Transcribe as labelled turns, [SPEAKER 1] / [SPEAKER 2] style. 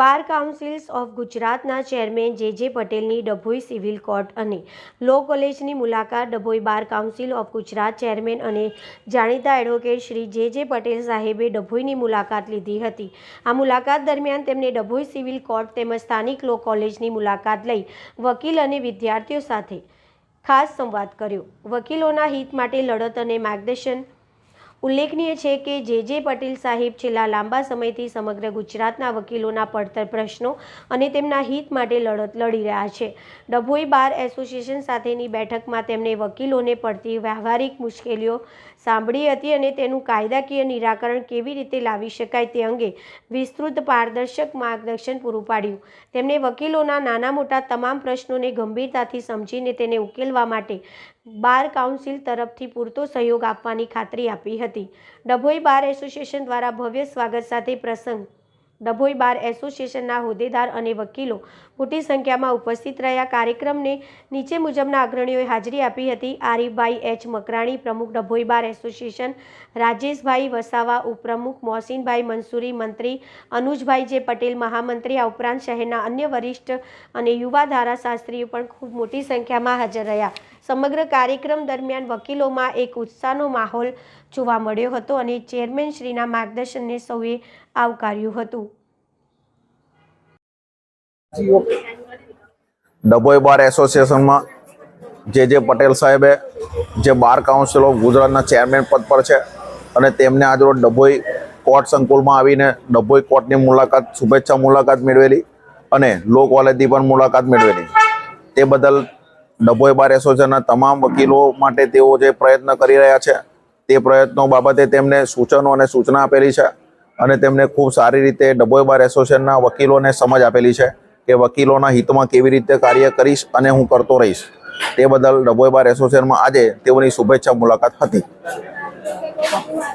[SPEAKER 1] Bar councils of ગુજરાતના chairman J J પટેલની Dabhoi civil court અને લો કોલેજની મુલાકાત, Dabhoi bar council of Gujarat chairman અને જાણીતા એડવોકેટ શ્રી જે જે પટેલ સાહેબે ડભોઈની મુલાકાત લીધી હતી. આ મુલાકાત દરમિયાન તેમણે ડભોઈ સિવિલ કોર્ટ તેમજ સ્થાનિક લો કોલેજની મુલાકાત લઈ વકીલ અને વિદ્યાર્થીઓ સાથે ખાસ સંવાદ કર્યો. વકીલોના હિત માટે લડત અને માર્ગદર્શન ઉલ્લેખનીય છે કે જે જે પટેલ સાહેબ છેલ્લા લાંબા સમયથી સમગ્ર ગુજરાતના વકીલોના પડતર પ્રશ્નો અને તેમના હિત માટે લડત લડી રહ્યા છે. ડભોઈ બાર એસોસિએશન સાથેની બેઠકમાં તેમણે વકીલોને પડતી વ્યવહારિક મુશ્કેલીઓ સાંભળી હતી અને તેનું કાયદાકીય નિરાકરણ કેવી રીતે લાવી શકાય તે અંગે વિસ્તૃત પારદર્શક માર્ગદર્શન પૂરું પાડ્યું. તેમણે વકીલોના નાના મોટા તમામ પ્રશ્નોને ગંભીરતાથી સમજીને તેને ઉકેલવા માટે બાર કાઉન્સિલ તરફથી પૂરતો સહયોગ આપવાની ખાતરી આપી હતી. ડભોઈ બાર એસોસિએશન દ્વારા ભવ્ય સ્વાગત સાથે પ્રસંગ ડભોઈ બાર એસોસિએશનના હોદ્દેદાર અને વકીલો મોટી સંખ્યામાં ઉપસ્થિત રહ્યા. કાર્યક્રમને નીચે મુજબના અગ્રણીઓએ હાજરી આપી હતી. આરીફભાઈ એચ. મકરાણી, પ્રમુખ ડભોઈ બાર એસોસિએશન, રાજેશભાઈ વસાવા, ઉપપ્રમુખ મોહસિનભાઈ મંસૂરી, મંત્રી અનુજભાઈ જે પટેલ, મહામંત્રી, આ ઉપરાંત શહેરના અન્ય વરિષ્ઠ અને યુવા ધારાશાસ્ત્રીઓ પણ ખૂબ મોટી સંખ્યામાં હાજર રહ્યા. સમગ્ર કાર્યક્રમ દરમિયાન વકીલોમાં એક ઉત્સાહનો માહોલ જોવા મળ્યો હતો અને ચેરમેન શ્રીના માર્ગદર્શનને સૌએ આવકાર્યું હતું.
[SPEAKER 2] ડભોઈ બાર એસોસિએશનમાં જે જે પટેલ સાહેબે જે બાર કાઉન્સિલ ઓફ ગુજરાતના ચેરમેન પદ પર છે અને તેમને આજરોજ ડભોઈ કોર્ટ સંકુલમાં આવીને ડભોઈ કોર્ટની મુલાકાત, શુભેચ્છા મુલાકાત મેળવેલી અને લો કોલેજની પણ મુલાકાત મેળવેલી. તે બદલ ડભોઈ બાર એસોસિએશનના તમામ વકીલો માટે તેઓ જે પ્રયત્ન કરી રહ્યા છે તે પ્રયત્નો બાબતે તેમને સૂચનો અને સૂચના આપેલી છે. અને તેમને ખૂબ સારી રીતે ડબોઈ બાર એસોસિએશનના વકીલોને સમજ આપેલી છે કે વકીલોના હિતમાં કેવી રીતે કાર્ય કરીશ અને હું કરતો રહીશ. તે બદલ ડબોઈ બાર એસોસિએશનમાં આજે તેઓની શુભેચ્છા મુલાકાત હતી.